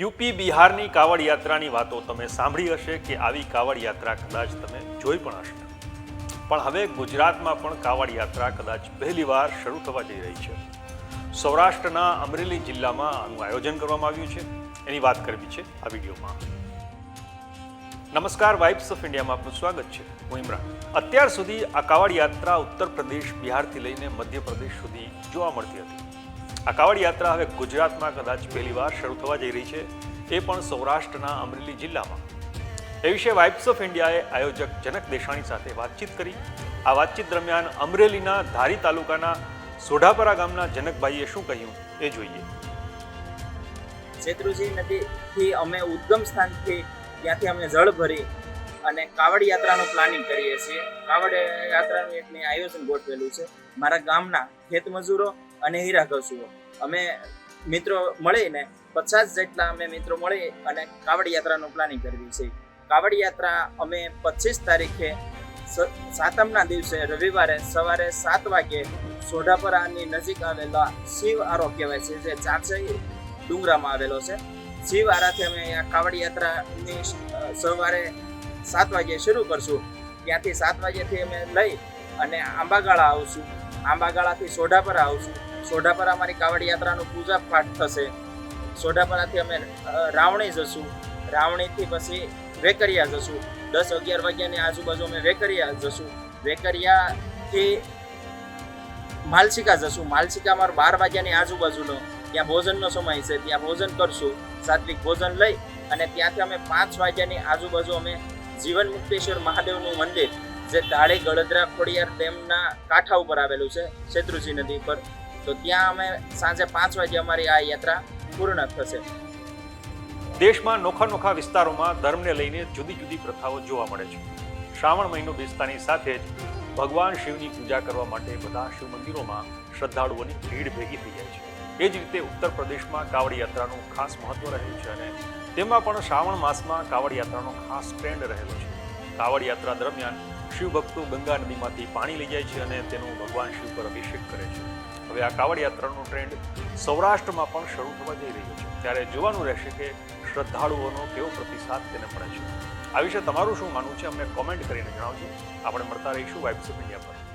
UP બિહારની કાવડ યાત્રાની વાતો તમે સાંભળી હશે કે આવી કાવડ યાત્રા કદાચ તમે જોઈ પણ હશે. પણ હવે ગુજરાતમાં પણ કાવડ યાત્રા કદાચ પહેલીવાર શરૂ થવા જઈ રહી છે. સૌરાષ્ટ્રના અમરેલી જિલ્લામાં આનું આયોજન કરવામાં આવ્યું છે. એની વાત કરવી છે આ વિડીયોમાં. નમસ્કાર, વાઇબ્સ ઓફ ઇન્ડિયામાં આપનું સ્વાગત છે. હું ઇમરાન. અત્યાર સુધી આ કાવડ યાત્રા ઉત્તર પ્રદેશ બિહારથી લઈને મધ્યપ્રદેશ સુધી જોવા મળતી હતી. આ કાવડ યાત્રા હવે ગુજરાતમાં કદાચ પહેલીવાર શરૂ થવા જઈ રહી છે, એ પણ સૌરાષ્ટ્રના અમરેલી જિલ્લામાં. એ વિશે વાઇબ્સ ઓફ ઇન્ડિયાએ આયોજક જનક દેસાણી સાથે વાતચીત કરી. આ વાતચીત દરમિયાન અમરેલીના ધારી તાલુકાના સોઢાપરા ગામના જનકભાઈએ શું કહ્યું એ જોઈએ. શેત્રુજી નદીથી અમે ઉદ્ગમ સ્થાનથી ત્યાંથી અમે જળ ભરી અને કાવડ યાત્રાનું પ્લાનિંગ કરીએ છીએ. કાવડ યાત્રાનું એક મેં આયોજન ગોઠવેલું છે. મારા ગામના ખેત મજૂરો અને હીરા ઘસુઓ. અમે મિત્રો મળીને પચાસ જેટલા અમે મિત્રો મળી અને કાવડ યાત્રાનું પ્લાનિંગ કરવી છે. કાવડ યાત્રા અમે પચીસ તારીખે સાતમના દિવસે રવિવારે સવારે સાત વાગે સોઢાપરાની નજીક આવેલા શિવ આરો કહેવાય છે, જે ચાચઈ ડુંગરામાં આવેલો છે. શિવ આરાથી અમે કાવડ યાત્રાની સવારે સાત વાગે શરૂ કરશું. ત્યાંથી સાત વાગ્યાથી અમે લઈ અને આંબાગાળા આવશું. આંબાગાળાથી સોઢાપરા આવશું. સોઢાપરા અમારી કાવડ યાત્રાનું પૂજા પાઠ થશે. સોઢાપરાથી અમે રાવણી જશું. રાવણીથી પછી વેકરિયા જશું. દસ અગિયાર વાગ્યાની આજુબાજુ અમે વેકરિયા જશું. વેકરિયાથી માલસિકા જશું. માલસિકા અમારો બાર વાગ્યાની આજુબાજુનો ત્યાં ભોજનનો સમય છે. ત્યાં ભોજન કરશું. સાત્વિક ભોજન લઈ અને ત્યાંથી અમે પાંચ વાગ્યાની આજુબાજુ અમે જીવન મુક્તેશ્વર મહાદેવનું મંદિર, જે ધાળી ગળદરા ખોડિયાર ડેમના કાંઠા ઉપર આવેલું છે, શેત્રુજી નદી પર તો ત્યાં અમે સાંજે પાંચ વાગે અમારી આ યાત્રા પૂર્ણ થશે. દેશમાં નોખા નોખા વિસ્તારોમાં ધર્મને લઈને જુદી જુદી પ્રથાઓ જોવા મળે છે. શ્રાવણ મહિનો બેસતાની સાથે જ ભગવાન શિવની પૂજા કરવા માટે બધા શિવ મંદિરોમાં શ્રદ્ધાળુઓની ભીડ ભેગી થઈ જાય છે. એ જ રીતે ઉત્તર પ્રદેશમાં કાવડ યાત્રાનું ખાસ મહત્વ રહ્યું છે અને તેમાં પણ શ્રાવણ માસમાં કાવડ યાત્રાનો ખાસ ટ્રેન્ડ રહેલો છે. કાવડ યાત્રા દરમિયાન શિવ ભક્તો ગંગા નદીમાંથી પાણી લઈ જાય છે અને તેનો ભગવાન શિવ પર અભિષેક કરે છે. હવે આ કાવડ યાત્રાનો ટ્રેન્ડ સૌરાષ્ટ્રમાં પણ શરૂ થવા જઈ રહ્યો છે. ત્યારે જોવાનું રહેશે કે શ્રદ્ધાળુઓનો કેવો પ્રતિસાદ તેને મળે છે. આ વિશે તમારું શું માનવું છે? અમને કોમેન્ટ કરીને જણાવજો. આપણે મળતા રહીશું વાઇબ્સ ઇન્ડિયા પર.